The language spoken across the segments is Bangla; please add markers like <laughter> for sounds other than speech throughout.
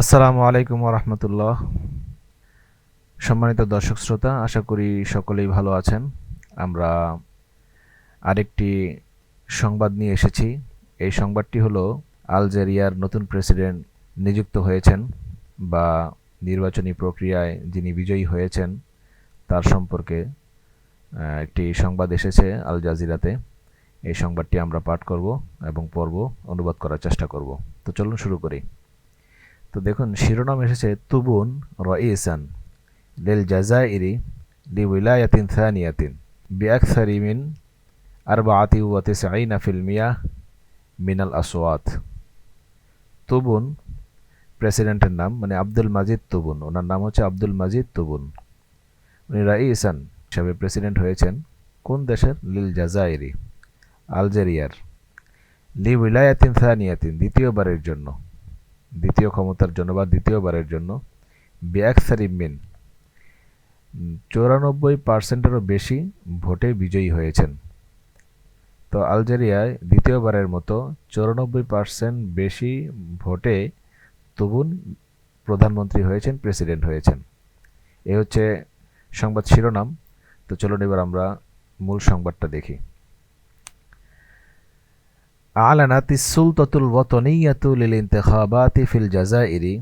আসসালামু আলাইকুম রহমতুল্লাহ সম্মানিত দর্শক শ্রোতা, আশা করি সকলেই ভালো আছেন। আমরা আরেকটি সংবাদ নিয়ে এসেছি। এই সংবাদটি হলো, আলজেরিয়ার নতুন প্রেসিডেন্ট নিযুক্ত হয়েছেন বা নির্বাচনী প্রক্রিয়ায় যিনি বিজয়ী হয়েছেন, তার সম্পর্কে একটি সংবাদ এসেছে আল জাজিরাতে। এই সংবাদটি আমরা পাঠ করব এবং পর্ব অনুবাদ করার চেষ্টা করব। তো চলুন শুরু করি। তো দেখুন, শিরোনাম এসেছে, তুবুন রইসান, লিল জাজাইরি লি উইলায়াতিন থানিয়াতিন বিআকসারি মিন আরবাআতি ওয়া তিসঈনা ফিল মিয়াহ মিনাল আসওয়াত। তুবুন, প্রেসিডেন্টের নাম মানে আব্দুল মাজিদ তুবুন, ওনার নাম হচ্ছে আব্দুল মাজিদ তুবুন। উনি রাইসান হিসাবে প্রেসিডেন্ট হয়েছেন কোন দেশের? লিল জাজাইরি, আলজেরিয়ার। লি উইলায়াতিন থানিয়াতিন দ্বিতীয়বারের জন্য। দ্বিতীয় ক্ষমতার জন্য বা দ্বিতীয়বারের জন্য, বিয়াকসারি মিন, চৌরানব্বই পার্সেন্টেরও বেশি ভোটে বিজয়ী হয়েছেন। তো আলজেরিয়ায় দ্বিতীয়বারের মতো চৌরানব্বই পার্সেন্ট বেশি ভোটে তবুন প্রধানমন্ত্রী হয়েছেন, প্রেসিডেন্ট হয়েছেন। এ হচ্ছে সংবাদ শিরোনাম। তো চলুন এবার আমরা মূল সংবাদটা দেখি। أعلنت السلطة الوطنية للانتخابات في الجزائر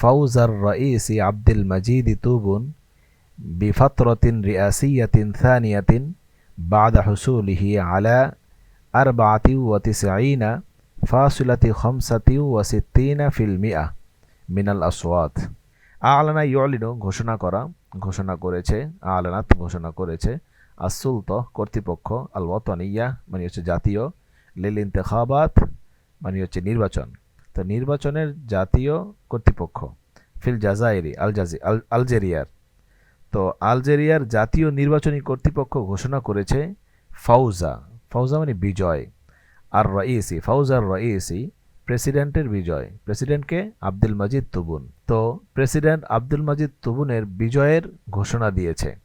فوز الرئيس عبد المجيد توبون بفترة رئاسية ثانية بعد حصوله على أربعة وتسعين فاصلة خمسة وستين في المئة من الأصوات আলানা ইউলিনো ঘোষণা করা ঘোষণা করেছে আলানাত ঘোষণা করেছে আসুলত কর্তৃপক্ষ আল ওয়াতানিয়া মানে হচ্ছে জাতীয় লিল ইন্তেখাবাত মানে হচ্ছে নির্বাচন। তো নির্বাচনের জাতীয় কর্তৃপক্ষ, ফিল জাজাইরি, আল জাজি, আল, আলজেরিয়ার। তো আলজেরিয়ার জাতীয় নির্বাচনী কর্তৃপক্ষ ঘোষণা করেছে ফাউজা। ফাউজা মানে বিজয়। আর রইসি, ফাউজার রইসি, প্রেসিডেন্টের বিজয়। প্রেসিডেন্টকে আব্দুল মাজিদ তুবুন। তো প্রেসিডেন্ট আব্দুল মাজিদ তুবুনের বিজয়ের ঘোষণা দিয়েছে।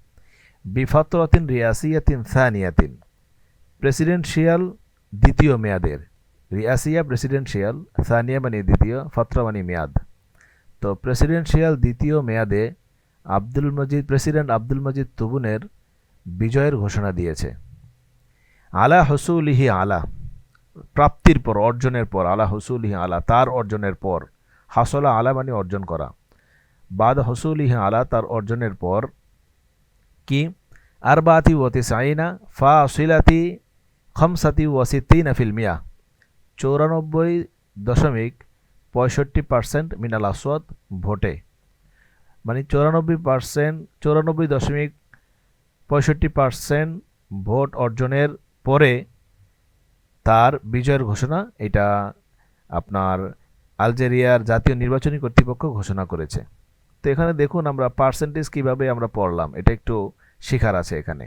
বিফাতরাতিন রিয়াসিয়াতিন সানিয়াতিন। প্রেসিডেন্সিয়াল দ্বিতীয় মেয়াদের। রিয়াসিয়া প্রেসিডেন্সিয়াল, সানিয়া মানে দ্বিতীয়, ফত্রা মানে মেয়াদ। তো প্রেসিডেন্সিয়াল দ্বিতীয় মেয়াদে Abdul Majid, president Abdul Majid তুবুনের বিজয়ের ঘোষণা দিয়েছে। আলা হসুলিহি আলা, প্রাপ্তির পর, অর্জনের পর, আলা হসুলিহি আলা, তার অর্জনের পর, হাসলা আলা মানে অর্জন করা। বাদ হসুলিহি আলা, তার অর্জনের পর, কি? আরবাতি ওয়াতি সাইনা ফা আসিলাতি খমসাতি ওয়াসিদ্দিন ফিলমিয়া চৌরানব্বই দশমিক পঁয়ষট্টি পার্সেন্ট মিনাল আসওয়াদ ভোটে। মানে চৌরানব্বই পার্সেন্ট, চৌরানব্বই দশমিক পঁয়ষট্টি পার্সেন্ট ভোট অর্জনের পরে তার বিজয়ের ঘোষণা, এটা আপনার আলজেরিয়ার জাতীয় নির্বাচনী কর্তৃপক্ষ ঘোষণা করেছে। তো এখানে দেখুন আমরা পার্সেন্টেজ কীভাবে আমরা পড়লাম, এটা একটু শেখার আছে এখানে।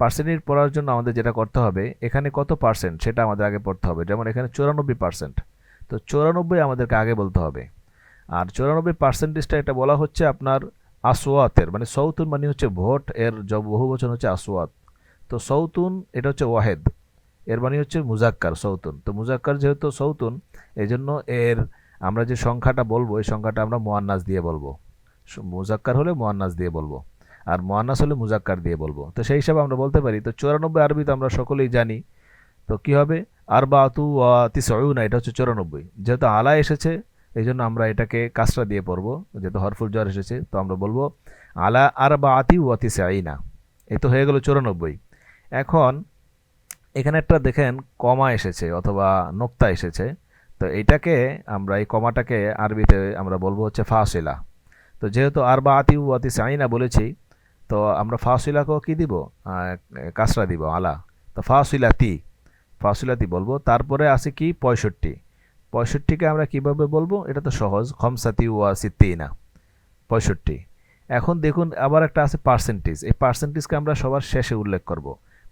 পার্সেন্টেজ পড়ার জন্য আমাদের যেটা করতে হবে, এখানে কত পার্সেন্ট সেটা আমাদের আগে পড়তে হবে। যেমন এখানে চৌরানব্বই পার্সেন্ট তো চৌরানব্বই আমাদেরকে আগে বলতে হবে। আর চৌরানব্বই পার্সেন্টেজটা এটা বলা হচ্ছে আপনার আসওয়াতের মানে সৌতুন মানে হচ্ছে ভোট, এর বহু বচন হচ্ছে আসওয়াত। তো সৌতুন এটা হচ্ছে ওয়াহেদ, এর মানে হচ্ছে মুজাক্কার সৌতুন তো মুজাক্কার যেহেতু সৌতুন এই জন্য এর আমরা যে সংখ্যাটা বলব, এই সংখ্যাটা আমরা মোয়ান্নাস দিয়ে বলব। মুজাক্কার হলে মোয়ান্নাস দিয়ে বলব। আর মোয়ান্নাস হলে মুজাক্কার দিয়ে বলব। তো সেই হিসাবে আমরা বলতে পারি, তো চৌরানব্বই আরবি তো আমরা সকলেই জানি, তো কি হবে? আর বা তু তিসউনা, এটা হচ্ছে চৌরানব্বই। যেহেতু আলা এসেছে এই জন্য আমরা এটাকে কাসরা দিয়ে পড়ব, যেহেতু হরফুল জ্বর এসেছে, তো আমরা বলব আলা আর বা আতি ওয়া তিসআইনা এই তো হয়ে গেল চৌরানব্বই। এখন এখানে একটা দেখেন কমা এসেছে অথবা নোক্তা এসেছে, তো এটাকে আমরা এই কমাটাকে আরবিতে আমরা বলব হচ্ছে ফাসিলা। তো যেহেতু আর বা আতি ওয়াতি সাইনা বলেছি তো আমরা ফাসিলাকেও কী দিব? কাসরা দিব, আলা। তো ফাসিলাতি ফাসিলাতি বলব। তারপরে আছে কি? পঁয়ষট্টি। পঁয়ষট্টিকে আমরা কীভাবে বলব? এটা তো সহজ। খমসাতি ওয়া সিত্তিনা। পঁয়ষট্টি। এখন দেখুন, আবার একটা আছে পার্সেন্টেজ। এই পার্সেন্টেজকে আমরা সবার শেষে উল্লেখ করব।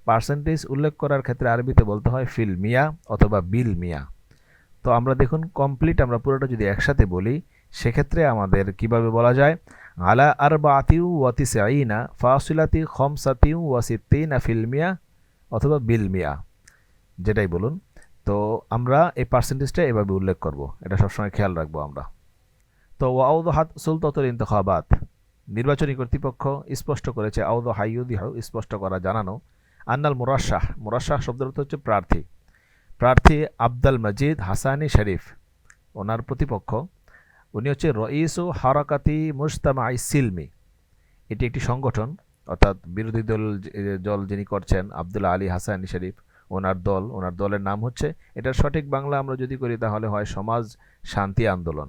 পার্সেন্টেজ উল্লেখ করার ক্ষেত্রে আরবিতে বলতে হয় ফিল মিয়া অথবা বিল মিয়া। তো আমরা দেখুন, কমপ্লিট আমরা পুরোটা যদি একসাথে বলি, সেক্ষেত্রে আমাদের কীভাবে বলা যায়? আলা আর বা আতিউ ওয়াতি সাইনা ফাসিলাতি খমসাতিউ ওয়াসিদ্দিনা ফিল মিয়া অথবা বিল মিয়া। যেটাই বলুন। তো আমরা এই পার্সেন্টেজটা এভাবে উল্লেখ করব। এটা সবসময় খেয়াল রাখব আমরা। তো ওয়াউদ ওয়াউদহাত সুলততুল ইন্তখাবাত। নির্বাচনী কর্তৃপক্ষ স্পষ্ট করেছে আউদ হাইউদিহ স্পষ্ট করা জানানো। আন্নাল মুরাশাহ মুরাশাহ শব্দের অর্থ হচ্ছে প্রার্থী। প্রার্থী আব্দাল মজিদ হাসানি শরীফ। ওনার প্রতিপক্ষ। উনি হচ্ছে রইসু হারাকাতি মুস্তামা সিলমি। এটি একটি সংগঠন, অর্থাৎ বিরোধী দল দল যিনি করছেন আবদুল্লা আলী হাসানি শরীফ, ওনার দল, ওনার দলের নাম হচ্ছে, এটার সঠিক বাংলা আমরা যদি করি তাহলে হয় সমাজ শান্তি আন্দোলন।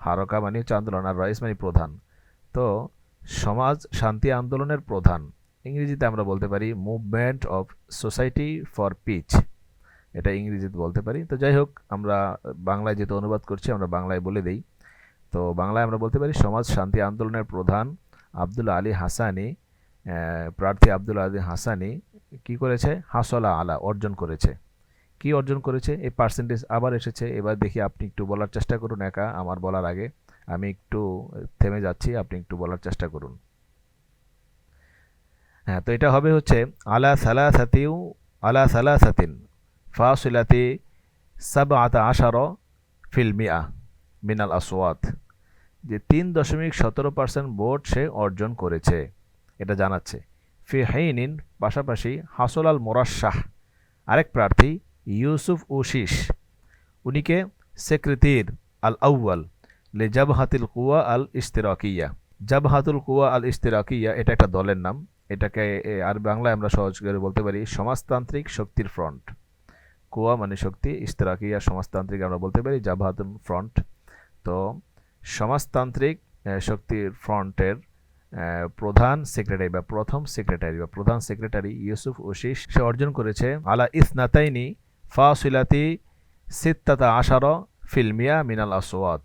হারকা মানে হচ্ছে আন্দোলন, আর রয়েস মানে প্রধান। তো সমাজ শান্তি আন্দোলনের প্রধান, ইংরেজিতে আমরা বলতে পারি movement of society for peace. এটা ইংরেজিতে বলতে পারি। তো যাই হোক, আমরা বাংলায় যেহেতু অনুবাদ করছি, আমরা বাংলায় বলে দিই। তো বাংলায় আমরা বলতে পারি সমাজ শান্তি আন্দোলনের প্রধান আব্দুল আলী হাসানি প্রার্থী আব্দুল আলী হাসানি কি করেছে? হাসলা আলা অর্জন করেছে। কি অর্জন করেছে? এই পার্সেন্টেজ আবার এসেছে। এবার দেখি আপনি একটু বলার চেষ্টা করুন একা, আমার বলার আগে। আমি একটু থেমে যাচ্ছি, আপনি একটু বলার চেষ্টা করুন। হ্যাঁ তো এটা হবে হচ্ছে আলা সালা সাতিউ আলা সালা সাতিন ফাসিলাতি সাব আতা আশার ফিলমিয়া মিনাল আসওয়াত। যে তিন দশমিক সতেরো পার্সেন্ট ভোট সে অর্জন করেছে। এটা জানাচ্ছে। ফি হাইনিন, পাশাপাশি হাসল আল মোরাশাহ, আরেক প্রার্থী ইউসুফ উশিস উনিকে সেক্রেতির আল আউয়াল লে জাবহাতিল কুয়া আল ইস্তেরাকিয়া জাবহাতুল কুয়া আল ইস্তেরাকিয়া এটা একটা দলের নাম। এটাকে আর বাংলায় আমরা সহজ করে বলতে পারি সমাজতান্ত্রিক শক্তির ফ্রন্ট। কুয়া মানে শক্তি ইস্তেরাকিয়া সমাজতান্ত্রিক আমরা বলতে পারি জাবহাতুল ফ্রন্ট। তো সমাজতান্ত্রিক শক্তির ফ্রন্টের প্রধান সেক্রেটারি বা প্রথম সেক্রেটারি বা প্রধান সেক্রেটারি ইউসুফ ওশিস সে অর্জন করেছে, আলা ইসনাতাইনি ফাসিলাতি সিত্তাতা আশার ফিলমিয়া মিনাল আসওয়াত।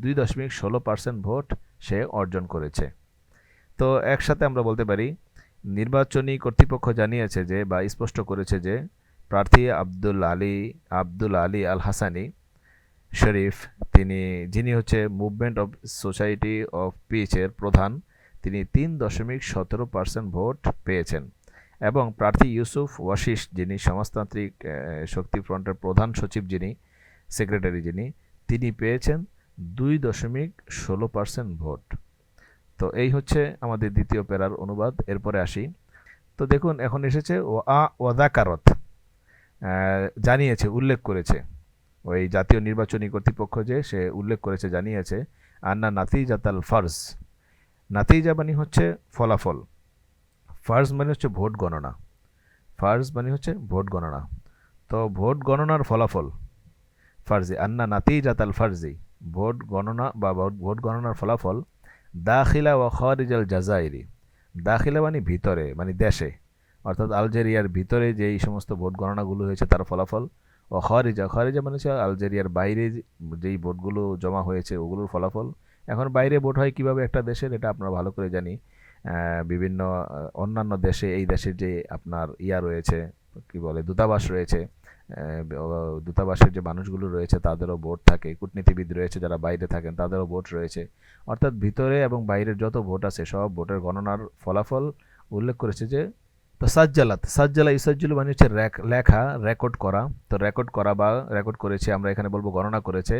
দুই দশমিক ষোলো পার্সেন্ট ভোট সে অর্জন করেছে। তো একসাথে আমরা বলতে পারি, নির্বাচনী কর্তৃপক্ষ জানিয়েছে যে বা স্পষ্ট করেছে যে প্রার্থী আব্দুল আলী আব্দুল আলী আল হাসানি শরীফ তিনি, যিনি হচ্ছে মুভমেন্ট অফ সোসাইটি অফ পিচের প্রধান, তিনি তিন দশমিক সতেরো পার্সেন্ট ভোট পেয়েছেন। এবং প্রার্থী ইউসুফ ওয়াশিস যিনি সমাজতান্ত্রিক শক্তি ফ্রন্টের প্রধান সচিব যিনি, সেক্রেটারি যিনি, তিনি পেয়েছেন দুই দশমিক ষোলো পার্সেন্ট ভোট। তো এই হচ্ছে আমাদের দ্বিতীয় পেরার অনুবাদ, এরপরে আসি। তো দেখুন, এখন এসেছে ও আ ওয়াদাকারত জানিয়েছে, উল্লেখ করেছে। ওই জাতীয় নির্বাচনী কর্তৃপক্ষ যে সে উল্লেখ করেছে, জানিয়েছে, আন্না নাতিজাতাল ফার্জ। নাতিজা মানে হচ্ছে ফলাফল। ফার্জ মানে হচ্ছে ভোট গণনা। ফার্জ মানে হচ্ছে ভোট গণনা। তো ভোট গণনার ফলাফল, ফার্জি, আন্না নাতিজাতাল ফার্জি, ভোট গণনা বা ভোট গণনার ফলাফল, দাখিলা ও খরিজাল জাজাইরি। দাখিলা মানে ভিতরে মানে দেশে। অর্থাৎ আলজেরিয়ার ভিতরে যেই সমস্ত ভোট গণনাগুলো হয়েছে তার ফলাফল ও খরিজা খরিজা মানে হচ্ছে আলজেরিয়ার বাইরে যেই ভোটগুলো জমা হয়েছে ওগুলোর ফলাফল। এখন বাইরে ভোট হয় কীভাবে একটা দেশের, এটা আমরা ভালো করে জানি। বিভিন্ন অন্যান্য দেশে, এই দেশের যে আপনার ইয়া রয়েছে, কি বলে, দূতাবাস রয়েছে দূতাবাসের যে মানুষগুলো রয়েছে, তাদেরও ভোট থাকে। কূটনীতিবিদ রয়েছে যারা বাইরে থাকেন, তাদেরও ভোট রয়েছে। অর্থাৎ ভিতরে এবং বাইরের যত ভোট আছে, সব ভোটের গণনার ফলাফল উল্লেখ করেছে যে তো সাজ্জালাত সাজ্জালা ইসাজ্জুল মানে হচ্ছে লেখা, রেকর্ড করা। তো রেকর্ড করা বা রেকর্ড করেছে, আমরা এখানে বলব গণনা করেছে।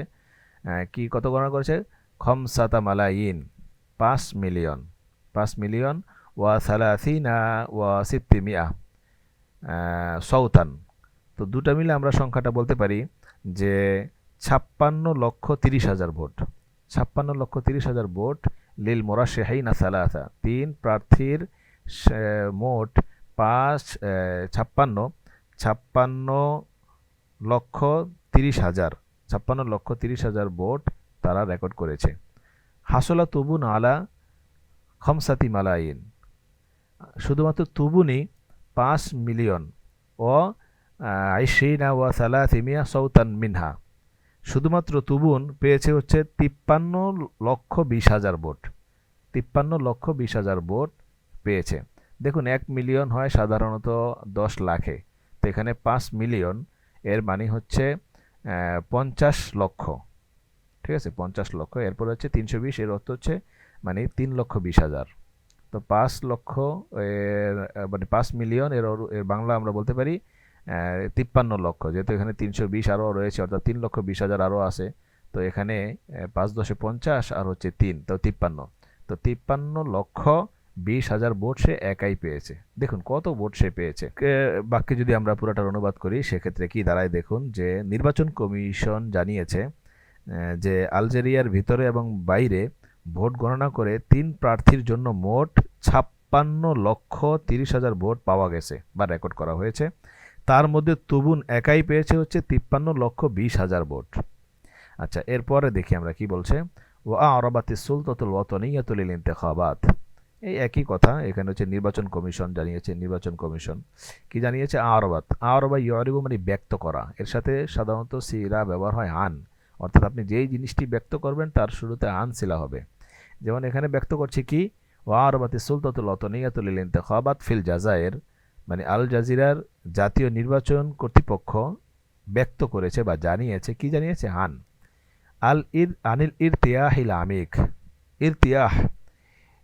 কি কত গণনা করেছে? খমসাতা মালাইন, পাঁচ মিলিয়ন পাঁচ মিলিয়ন, ওয়া সালাসিনা, ওয়া সিত্তিমিয়া সৌতান। তো দুটা মিলে আমরা সংখ্যাটা বলতে পারি যে ছাপ্পান্ন লক্ষ তিরিশ হাজার ভোট। ছাপ্পান্ন লক্ষ তিরিশ হাজার ভোট লীল লিল মোরাশেহাইনা সালাসা। তিন প্রার্থীর মোট পাঁচ ছাপ্পান্ন ছাপ্পান্ন লক্ষ তিরিশ হাজার, ছাপ্পান্ন লক্ষ তিরিশ হাজার ভোট তারা রেকর্ড করেছে। হাসলা তুবুন আলা খমসাতি মালাইন। শুধুমাত্র তুবুনি পাঁচ মিলিয়ন ও আইসিনা ওয়া সালাসিমিয়া সৌতান মিনহা। শুধুমাত্র তুবুন পেয়েছে হচ্ছে তিপ্পান্ন লক্ষ বিশ হাজার ভোট। তিপ্পান্ন লক্ষ বিশ হাজার ভোট পেয়েছে। দেখুন, এক মিলিয়ন হয় সাধারণত দশ লাখে। তো এখানে পাঁচ মিলিয়ন, এর মানে হচ্ছে পঞ্চাশ লক্ষ। ঠিক আছে? পঞ্চাশ লক্ষ, এরপর হচ্ছে তিনশো বিশ, এর অর্থ হচ্ছে মানে তিন লক্ষ বিশ হাজার। তো পাঁচ লক্ষ, এর মানে পাঁচ মিলিয়ন, এর এর বাংলা আমরা বলতে পারি তিপ্পান্ন লক্ষ। যেহেতু এখানে তিনশো বিশ আরও রয়েছে, অর্থাৎ তিন লক্ষ বিশ হাজার আরও আছে, তো এখানে পাঁচ দশে পঞ্চাশ আর হচ্ছে তিন, তো তিপ্পান্ন। তো তিপ্পান্ন লক্ষ বিশ হাজার ভোট সে একাই পেয়েছে। দেখুন, কত ভোট সে পেয়েছে। বাক্যে যদি আমরা পুরোটার অনুবাদ করি, সেক্ষেত্রে কি দাঁড়ায়? দেখুন যে নির্বাচন কমিশন জানিয়েছে যে আলজেরিয়ার ভিতরে এবং বাইরে ভোট গণনা করে তিন প্রার্থীর জন্য মোট ছাপ্পান্ন লক্ষ তিরিশ হাজার ভোট পাওয়া গেছে বা রেকর্ড করা হয়েছে। তার মধ্যে তুবুন একাই পেয়েছে হচ্ছে তিপ্পান্ন লক্ষ বিশ হাজার ভোট। আচ্ছা এরপরে দেখি আমরা কি বলছে। ও আরবাতি সুলতাতুল ওয়াতনিয়াতুল ইন্তেখাবাত। এই একই কথা, এখানে হচ্ছে নির্বাচন কমিশন জানিয়েছে, নির্বাচন কমিশন। কি জানিয়েছে? আরবাত। আরবা ইয়রিবু মানে ব্যক্ত করা। এর সাথে সাধারণত সিরা ব্যবহার হয় আন। অর্থাৎ আপনি যেই জিনিসটি ব্যক্ত করবেন, তার শুরুতে আন শিলা হবে। যেমন এখানে ব্যক্ত করছে কি? ও আরবাতি সুলতাতুল ওয়াতনিয়াতুল ইন্তেখাবাত ফিল জাজায়ের মানে আল জাজিরার জাতীয় নির্বাচন কর্তৃপক্ষ ব্যক্ত করেছে বা জানিয়েছে। কি জানিয়েছে? আন। আল ইর, আনিল ইরতিয়াহিল আমিক। ইরতিয়াহ।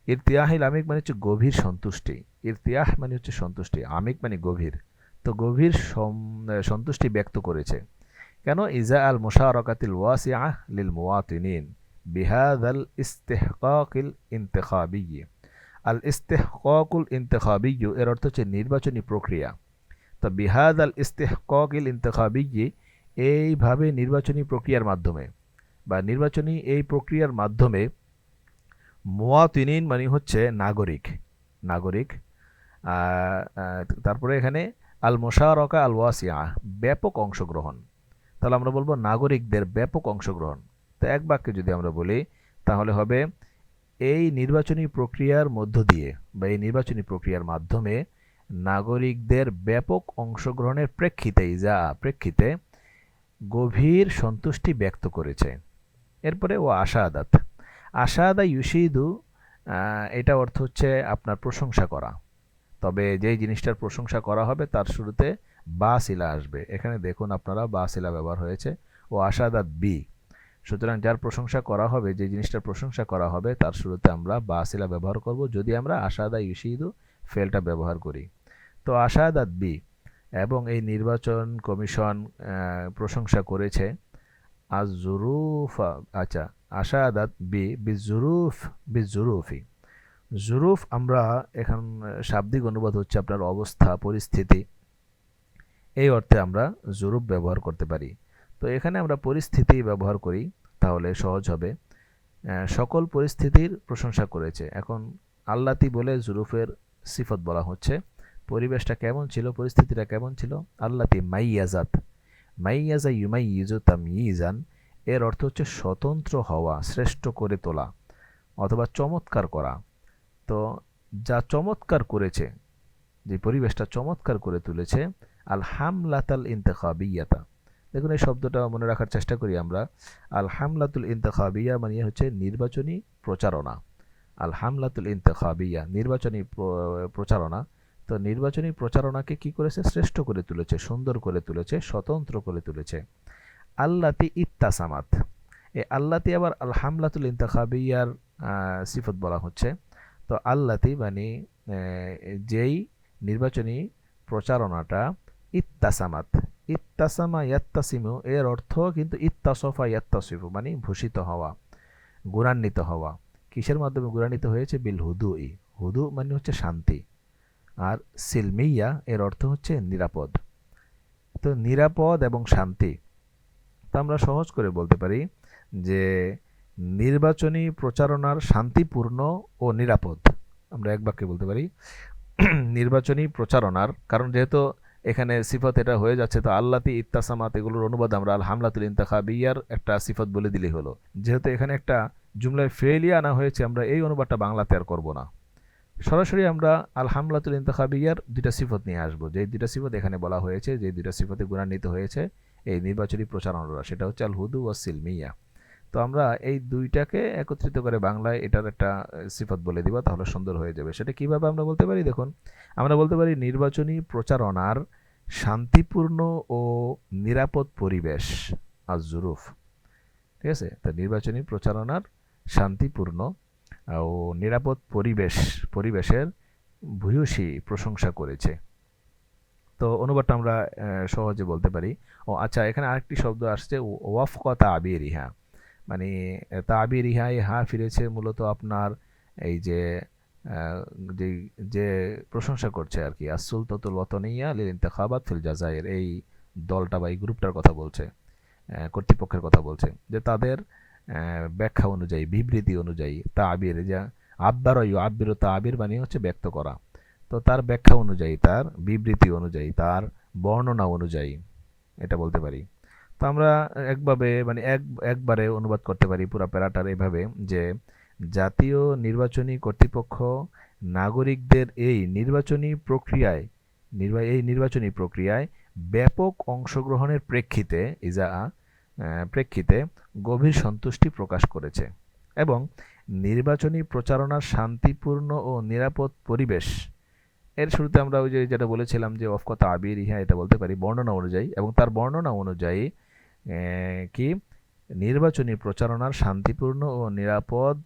ইরতিয়াহিল আমিক মানে হচ্ছে গভীর সন্তুষ্টি। ইরতিয়াহ মানে হচ্ছে সন্তুষ্টি। আমিক মানে গভীর। তো গভীর সন্তুষ্টি ব্যক্ত করেছে। কেন? ইজা আল মুশারকাতিল ওয়াসিআ লিল মুওয়াতিনিন বিহাদাল ইস্তেহকাকিল ইন্তেখাবিয়্যি। আল ইস্তেহকাকুল ইন্তেখাবিয়্যু এর অর্থ হচ্ছে নির্বাচনী প্রক্রিয়া। তো বিহাদ আল ইস্তেহকাকিল ইন্তেখাবিয়্যি এইভাবে নির্বাচনী প্রক্রিয়ার মাধ্যমে বা নির্বাচনী এই প্রক্রিয়ার মাধ্যমে মুয়াতিনিন মানে হচ্ছে নাগরিক নাগরিক। তারপরে এখানে আল মোশারকা আল ওয়াসিয়া ব্যাপক অংশগ্রহণ। তাহলে আমরা বলব নাগরিকদের ব্যাপক অংশগ্রহণ। তো এক বাক্যে যদি আমরা বলি, তাহলে হবে এই নির্বাচনী প্রক্রিয়ার মধ্য দিয়ে বা এই নির্বাচনী প্রক্রিয়ার মাধ্যমে নাগরিকদের ব্যাপক অংশগ্রহণের প্রেক্ষিতে যা প্রেক্ষিতে গভীর সন্তুষ্টি ব্যক্ত করেছে। এরপরে ও আশাদাত আশাদা ইউশিদু এটা অর্থ হচ্ছে আপনার প্রশংসা করা। তবে যেই জিনিসটার প্রশংসা করা হবে তার শুরুতে বা শিলা আসবে। এখানে দেখুন আপনারা বা শিলা ব্যবহার হয়েছে ও আশাদাত বি। সুতরাং যার প্রশংসা করা হবে, যে জিনিসটার প্রশংসা করা হবে, তার শুরুতে আমরা বা শিলা ব্যবহার করব। যদি আমরা আশাদা ইউশিদু ফেলটা ব্যবহার করি। তো আশাদাত বি, এবং এই নির্বাচন কমিশন প্রশংসা করেছে, আজ জুরুফা আচ্ছা আশাদাত বি বিজুরুফ বিজুরুফি জুরুফ। আমরা এখন শাব্দিক অনুবাদ হচ্ছে আপনার অবস্থা, পরিস্থিতি। এই অর্থে আমরা জুরুফ ব্যবহার করতে পারি। তো এখানে আমরা পরিস্থিতি ব্যবহার করি, তাহলে সহজ হবে। সকল পরিস্থিতির প্রশংসা করেছে। এখন আল্লাতি বলে জুরুফের সিফত বলা হচ্ছে। পরিবেশটা কেমন ছিল, পরিস্থিতিটা কেমন ছিল? আল্লাতি মাইয়াজাত। মাইয়াজা ইউমাই ইজু তামিজান এর অর্থ হচ্ছে স্বতন্ত্র হওয়া, শ্রেষ্ঠ করে তোলা অথবা চমৎকার করা। তো যা চমৎকার করেছে, যে পরিবেশটা চমৎকার করে তুলেছে আল হামলাতাল ইন্তেখাবিয়াতা। দেখুন, এই শব্দটা মনে রাখার চেষ্টা করি আমরা। আল হামলাতুল ইন্তেখাবিয়া মানে হচ্ছে নির্বাচনী প্রচারণা। আল হামলাতুল ইন্তেখাবিয়া, নির্বাচনী প্রচারণা। তো নির্বাচনী প্রচারণাকে কি করেছে? শ্রেষ্ঠ করে তুলেছে, সুন্দর করে তুলেছে, স্বতন্ত্র করে তুলেছে। আল্লাতি ইত্তাসামাত। এই আল্লাতি আবার আল হামলাতুল ইন্তেখাবিয়ার সিফত বলা হচ্ছে। তো আল্লাতি মানে যেই নির্বাচনী প্রচারণাটা ইত্তাসামাত। ইত্তাসামা ইয়াত্তাসিমু, এর অর্থ কিন্তু ইত্তাসফা ইয়াত্তাসিফু মানে ভূষিত হওয়া, গুণান্বিত হওয়া। কিসের মাধ্যমে গুণান্বিত হয়েছে? বিল হুদু ই হুদু মানে হচ্ছে শান্তি। আর সিলমিয়া, এর অর্থ হচ্ছে নিরাপদ। তো নিরাপদ এবং শান্তি। তো আমরা সহজ করে বলতে পারি যে নির্বাচনী প্রচারণার শান্তিপূর্ণ ও নিরাপদ। আমরা এক বাক্যে বলতে পারি, <clears throat> নির্বাচনী প্রচারণার, কারণ যেহেতু এখানে সিফত এটা হয়ে যাচ্ছে, তো আল্লাতি ইত্তাসামাত এগুলোর অনুবাদ আমরা আল হামলাতুল ইন্তাখাবিয়ার একটা সিফত বলে দিলেই হলো। যেহেতু এখানে একটা জুমলায় ফেলিয়া আনা হয়েছে, আমরা এই অনুবাদটা বাংলাতে আর করব না। সরাসরি আমরা আল হামলাতুল ইন্তাখাবিয়ার দুইটা সিফত নিয়ে আসব। যে দুইটা সিফত এখানে বলা হয়েছে যে দুইটা সিফতে গুণান্বিত হয়েছে এই নির্বাচনী প্রচারণা সেটা হচ্ছে আল হুদু ও সিলমিয়া। তো আমরা এই দুইটাকে একত্রিত করে বাংলায় এটার একটা সিফত বলে দিব, তাহলে সুন্দর হয়ে যাবে। সেটা কীভাবে আমরা বলতে পারি? দেখুন, আমরা বলতে পারি নির্বাচনী প্রচারণার শান্তিপূর্ণ ও নিরাপদ পরিবেশ আর জুরুফ ঠিক আছে? তো নির্বাচনী প্রচারণার শান্তিপূর্ণ ও নিরাপদ পরিবেশ, পরিবেশের ভূয়সী প্রশংসা করেছে। তো অনুবাদটা আমরা সহজে বলতে পারি। ও আচ্ছা এখানে আরেকটি শব্দ আসছে ওয়াফকতা আবির হ্যাঁ মানে তাবির ইহা হা ফিরেছে মূলত আপনার এই যে যে যে প্রশংসা করছে আর কি। আসুল ততুল ওয়াতনিয়া লিল ইন্তেখাবাত ফিল জাজাইর, এই দলটা বা এই গ্রুপটার কথা বলছে কর্তৃপক্ষের কথা বলছে, যে তাদের ব্যাখ্যা অনুযায়ী, বিবৃতি অনুযায়ী তা আবির যা আব্বার ইউ আব্বির তা আবির মানে হচ্ছে ব্যক্ত করা। তো তার ব্যাখ্যা অনুযায়ী, তার বিবৃতি অনুযায়ী, তার বর্ণনা অনুযায়ী এটা বলতে পারি। তো আমরা একভাবে মানে এক, একবারে অনুবাদ করতে পারি পুরা প্যারাটার এভাবে যে, জাতীয় নির্বাচনী কর্তৃপক্ষ নাগরিকদের এই নির্বাচনী প্রক্রিয়ায়, নির্বা, এই নির্বাচনী প্রক্রিয়ায় ব্যাপক অংশগ্রহণের প্রেক্ষিতে, ইজা প্রেক্ষিতে গভীর সন্তুষ্টি প্রকাশ করেছে এবং নির্বাচনী প্রচারণার শান্তিপূর্ণ ও নিরাপদ পরিবেশ এর শুরুতে আমরা ওই যে যেটা বলেছিলাম যে অফকত আবির, ইহা এটা বলতে পারি, বর্ণনা অনুযায়ী এবং তার বর্ণনা অনুযায়ী কি? নির্বাচনী প্রচারণার শান্তিপূর্ণ ও নিরাপদ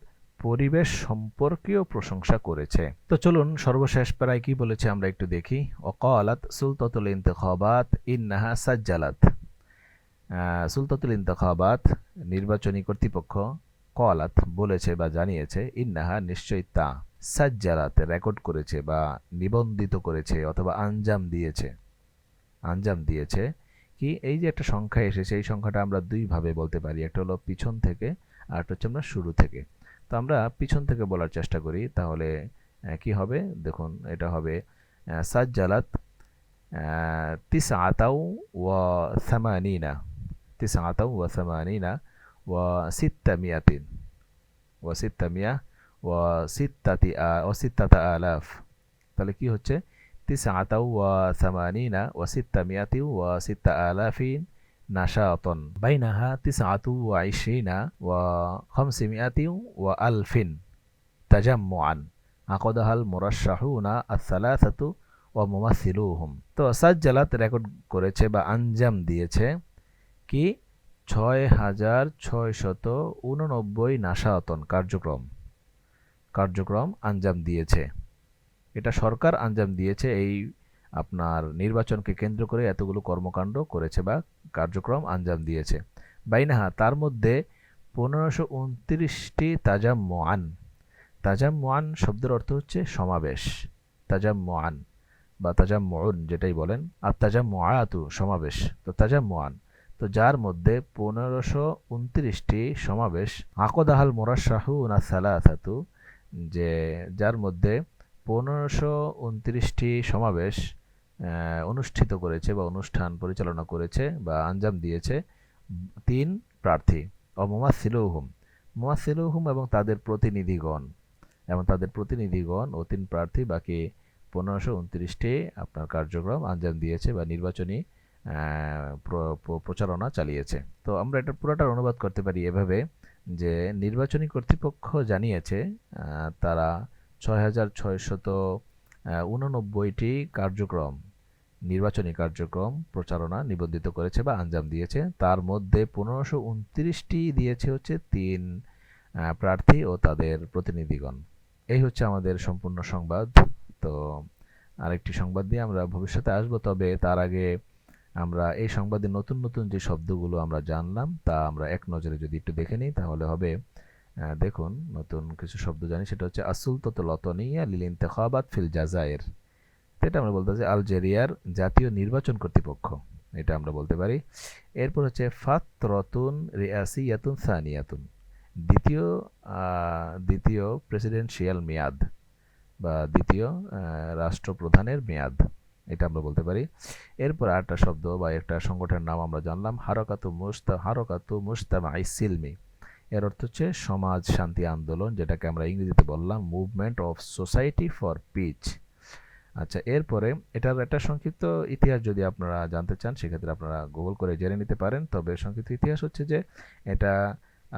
পরিবেশ সম্পর্কেও প্রশংসা করেছে। তো চলুন সর্বশেষ প্রায় কি বলেছে আমরা একটু দেখি। অকালাত সুলতাতুল ইন্তখাবাত ইন্নাহা সাজ্জালাত। সুলতাতুল ইন্তখাবাত নির্বাচনী কর্তৃপক্ষ কলাত বলেছে বা জানিয়েছে, ইন্নাহা নিশ্চয়ই তা। সাজ্জালাত রেকর্ড করেছে বা নিবন্ধিত করেছে অথবা আঞ্জাম দিয়েছে। আঞ্জাম দিয়েছে কি এই যে একটা সংখ্যা এসেছে এই সংখ্যাটা আমরা দুইভাবে বলতে পারি, একটা হলো পিছন থেকে আর একটা হচ্ছে আমরা শুরু থেকে। তো আমরা পিছন থেকে বলার চেষ্টা করি, তাহলে কি হবে? দেখুন, এটা হবে সাজ্জালাত তিস আতাউ ওয়া সামানিনা তিস আতাউ ওয়া সামানিনা ওয়া সিত্তামিয়াতিন, ওয়া সিত্তামিয়া সিত্তাতি আলাফ। তাহলে কি হচ্ছে? তিস আতাউ ওয়া ওয়া সিত্তা আলাফিন তো সাজ্জালাত রেকর্ড করেছে বা আঞ্জাম দিয়েছে কি? ছয় হাজার ছয়শত উননব্বই নাশাতন কার্যক্রম। কার্যক্রম আঞ্জাম দিয়েছে। এটা সরকার আঞ্জাম দিয়েছে, এই আপনার নির্বাচনকে কেন্দ্র করে এতগুলো কর্মকাণ্ড করেছে বা কার্যক্রম আঞ্জাম দিয়েছে। বাইনাহা, তার মধ্যে পনেরোশো উনত্রিশটি তাজাম মোয়ান তাজাম মোয়ান শব্দের অর্থ হচ্ছে সমাবেশ। তাজাম মোয়ান বা তাজাম মোয়ন যেটাই বলেন, আর তাজাম মোয়াতু সমাবেশ। তো তাজাম মোয়ান তো যার মধ্যে পনেরোশো উনত্রিশটি সমাবেশ। আকদাহাল মোরাশাহু না সালাথাতু যে যার মধ্যে পনেরোশো উনত্রিশটি সমাবেশ অনুষ্ঠিত করেছে বা অনুষ্ঠান পরিচালনা করেছে বা আঞ্জাম দিয়েছে তিন প্রার্থী, ও মোমাসিলৌহুম মোমাসিলৌহুম এবং তাদের প্রতিনিধিগণ, এবং তাদের প্রতিনিধিগণ ও তিন প্রার্থী, বাকি পনেরোশো উনত্রিশটি আপনার কার্যক্রম আঞ্জাম দিয়েছে বা নির্বাচনী প্রচারণা চালিয়েছে। তো আমরা এটা পুরোটার অনুবাদ করতে পারি এভাবে। যে নির্বাচনী কর্তৃপক্ষ জানিয়েছে তারা ছয় হাজার কার্যক্রম, নির্বাচনী কার্যক্রম প্রচারণা নিবন্ধিত করেছে বা আঞ্জাম দিয়েছে। তার মধ্যে পনেরোশো উনত্রিশটি দিয়েছে হচ্ছে তিন প্রার্থী ও তাদের প্রতিনিধিগণ। এই হচ্ছে আমাদের সম্পূর্ণ সংবাদ। তো আরেকটি সংবাদ দিয়ে আমরা ভবিষ্যতে আসব, তবে তার আগে আমরা এই সংবাদে নতুন নতুন যে শব্দগুলো আমরা জানলাম, তা আমরা এক নজরে যদি একটু দেখে নিই, তাহলে হবে দেখুন, নতুন কিছু শব্দ জানি, সেটা হচ্ছে আসুল ততলতনিয়া লিল ইন্তেখাবাত ফিল জাজায়ের। এটা আমরা বলতে চাই আলজেরিয়ার জাতীয় নির্বাচন কর্তৃপক্ষ, এটা আমরা বলতে পারি। এরপর হচ্ছে, ফাতরতুন রিয়াসিয়াতুন সানিয়াতুন। দ্বিতীয় দ্বিতীয় প্রেসিডেন্সিয়াল মেয়াদ বা দ্বিতীয় রাষ্ট্রপ্রধানের মেয়াদ। এটা আমরা বলতে পারি। এরপর আরেকটা শব্দ বা একটা সংগঠনের নাম আমরা জানলাম, হারকাতু মুস্তা, হারকাতু মুস্তামা সিলমি। এর অর্থ হচ্ছে সমাজ শান্তি আন্দোলন, যেটাকে আমরা ইংরেজিতে বললাম movement of society for peace আচ্ছা এরপরে এটার একটা সংক্ষিপ্ত ইতিহাস যদি আপনারা জানতে চান, সেক্ষেত্রে আপনারা গুগল করে জেনে নিতে পারেন। তবে সংক্ষিপ্ত ইতিহাস হচ্ছে যে এটা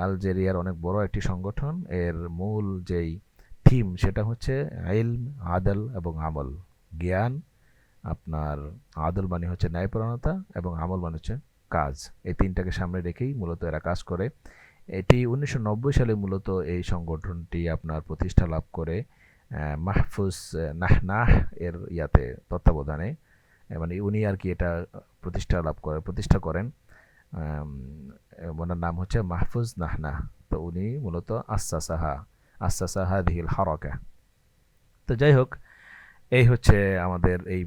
আলজেরিয়ার অনেক বড় একটি সংগঠন। এর মূল যেই থিম সেটা হচ্ছে আইলম আদল এবং আমল, জ্ঞান আপনার আদল মানে হচ্ছে ন্যায়পরণতা এবং আমল মানে হচ্ছে কাজ। এই তিনটাকে সামনে রেখেই মূলত এরা কাজ করে। এটি উনিশশো নব্বই সালে মূলত এই সংগঠনটি আপনার প্রতিষ্ঠা লাভ করে মাহফুজ নাহ নাহ এর ইয়াতে তত্ত্বাবধানে। মানে উনি আর কি এটা প্রতিষ্ঠা লাভ করে, প্রতিষ্ঠা করেন। ওনার নাম হচ্ছে মাহফুজ নাহনা তো উনি মূলত আসাসাহা আসাসাহা দিহিল হারকা। তো যাই হোক এই হচ্ছে আমাদের এই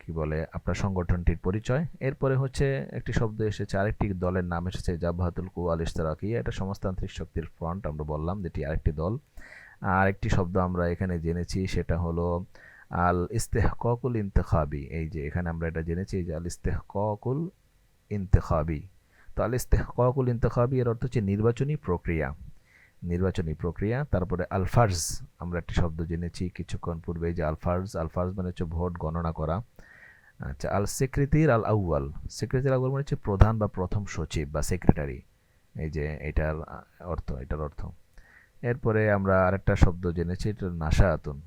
কি বলে, আপনার সংগঠনটির পরিচয়। এরপরে হচ্ছে একটি শব্দ এসেছে, আরেকটি দলের নাম এসেছে, জাবাহাতুল কুয়াল ইস্তারাকিয়া এটা সমাজতান্ত্রিক শক্তির ফ্রন্ট আমরা বললাম যেটি আরেকটি দল। আর একটি শব্দ আমরা এখানে জেনেছি, সেটা হলো, আল ইস্তেহকুল ইন্তেখাবি। এই যে এখানে আমরা এটা জেনেছি যে আল ইস্তেহকুল ইন্তেখাবি। তো আল ইস্তেহকুল ইন্তেখাবি এর অর্থ হচ্ছে নির্বাচনী প্রক্রিয়া। নির্বাচনী প্রক্রিয়া, তারপরে আলফার্জ, আমরা একটি শব্দ জেনেছি কিছুক্ষণ পূর্বে যে আলফার্জ আলফার্জ মানে হচ্ছে ভোট গণনা করা। আচ্ছা আল সেক্রেটারির আল আউয়াল সেক্রেটারি আউয়াল মানে হচ্ছে প্রধান বা প্রথম সচিব বা সেক্রেটারি। এই যে এটার অর্থ এটার অর্থ। এরপরে আমরা আরেকটা শব্দ জেনেছি, এটা নাশাআতুন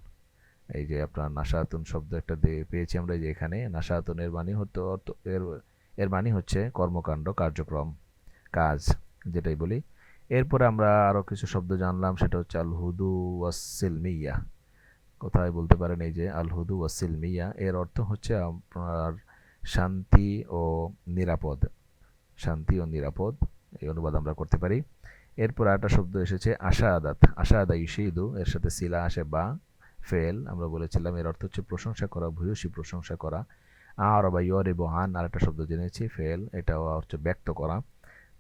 এই যে আপনার নাশাআতুন শব্দ একটা পেয়েছি আমরা যে এখানে। নাশাআতুন এর মানে হতো, অর্থ- এর এর মানে হচ্ছে কর্মকাণ্ড, কার্যক্রম, কাজ, যেটাই বলি। এরপরে আমরা আরও কিছু শব্দ জানলাম, সেটা হচ্ছে আল হুদু ওয়াসিলমিয়া কোথায় বলতে পারেন এই যে আল হুদু ওয়াসিলমিয়া এর অর্থ হচ্ছে আপনার শান্তি ও নিরাপদ। শান্তি ও নিরাপদ, এই অনুবাদ আমরা করতে পারি। এরপর একটা শব্দ এসেছে আশা আদাত আশা আদা ইশিদু এর সাথে সিলা আসে বা, ফেল, আমরা বলেছিলাম, এর অর্থ হচ্ছে প্রশংসা করা, ভূয়সী প্রশংসা করা। আর বা ইয়র এবং আন আর একটা শব্দ জেনেছি, ফেল, এটাও হচ্ছে ব্যক্ত করা।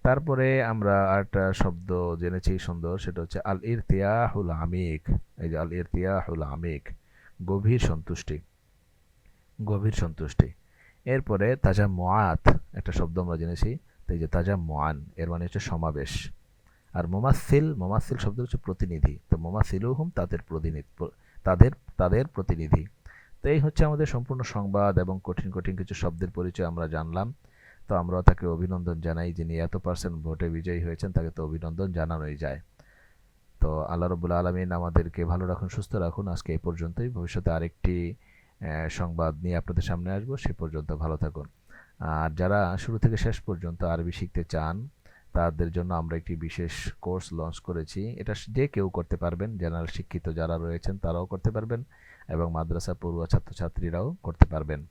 তারপরে আমরা আরেকটা শব্দ জেনেছি সুন্দর, সেটা হচ্ছে আল ইরতিয়াহুল আমিক। এই যে আল ইরতিয়াহুল আমিক, গভীর সন্তুষ্টি গভীর সন্তুষ্টি। এরপরে তাজা মোয়াত একটা শব্দ আমরা জেনেছি, তো এই যে তাজা মোয়ান এর মানে হচ্ছে সমাবেশ। আর মোমাসিল মোমাসিল শব্দ হচ্ছে প্রতিনিধি, তো মোমাসিলুহুম তাদের প্রতিনিধি, তাদের তাদের প্রতিনিধি। তো এই হচ্ছে আমাদের সম্পূর্ণ সংবাদ এবং কঠিন কঠিন কিছু শব্দের পরিচয় আমরা জানলাম। তো আমরা তাকে অভিনন্দন জানাই যিনি এত পার্সেন্ট ভোটে বিজয়ী হয়েছেন, তাকে তো অভিনন্দন জানানোই যায়। তো আল্লাহ রবুল্লা আলমিন আমাদেরকে ভালো রাখুন, সুস্থ রাখুন। আজকে এই পর্যন্তই। ভবিষ্যতে আরেকটি সংবাদ নিয়ে আপনাদের সামনে আসব। সে পর্যন্ত ভালো থাকুন। আর যারা শুরু থেকে শেষ পর্যন্ত আরবি শিখতে চান, তাদের জন্য আমরা একটি বিশেষ কোর্স লঞ্চ করেছি। এটা যে কেউ করতে পারবেন জেনারেল শিক্ষিত যারা রয়েছেন, তারাও করতে পারবেন এবং মাদ্রাসা পড়ুয়া ছাত্রছাত্রীরাও করতে পারবেন।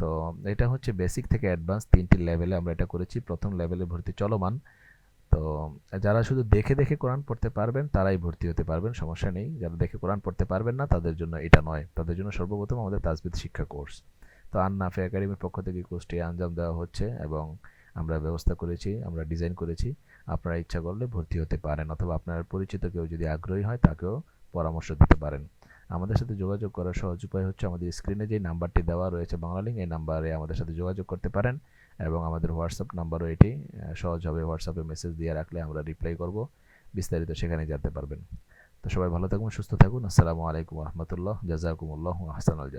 তো এটা হচ্ছে বেসিক থেকে অ্যাডভান্স তিনটি লেভেলে আমরা এটা করেছি। প্রথম লেভেলে ভর্তি চলমান। তো যারা শুধু দেখে দেখে কোরআন পড়তে পারবেন, তারাই ভর্তি হতে পারবেন, সমস্যা নেই। যারা দেখে কোরআন পড়তে পারবেন না, তাদের জন্য এটা নয়। তাদের জন্য সর্বপ্রথম আমাদের তাজবিদ শিক্ষা কোর্স তো আন্নাফে একাডেমির পক্ষ থেকে কোর্সটি আঞ্জাম দেওয়া হচ্ছে এবং আমরা ব্যবস্থা করেছি, আমরা ডিজাইন করেছি। আপনারা ইচ্ছা করলে ভর্তি হতে পারেন অথবা আপনার পরিচিত কেউ যদি আগ্রহী হয়, তাকেও পরামর্শ দিতে পারেন। আমাদের সাথে যোগাযোগ করার সহজ উপায় হচ্ছে আমাদের স্ক্রিনে যে নাম্বারটি দেওয়া রয়েছে বাংলালিঙ্ক এই নাম্বারে আমাদের সাথে যোগাযোগ করতে পারেন এবং আমাদের হোয়াটসঅ্যাপ নাম্বারও এটি সহজভাবে হোয়াটসঅ্যাপে মেসেজ দিয়ে রাখলে আমরা রিপ্লাই করব। বিস্তারিত সেখানে জানতে পারবেন। তো সবাই ভালো থাকুন, সুস্থ থাকুন। আসসালামু আলাইকুম রহমতুল্লাহ জাজাকুমুল্লাহ আহসান আল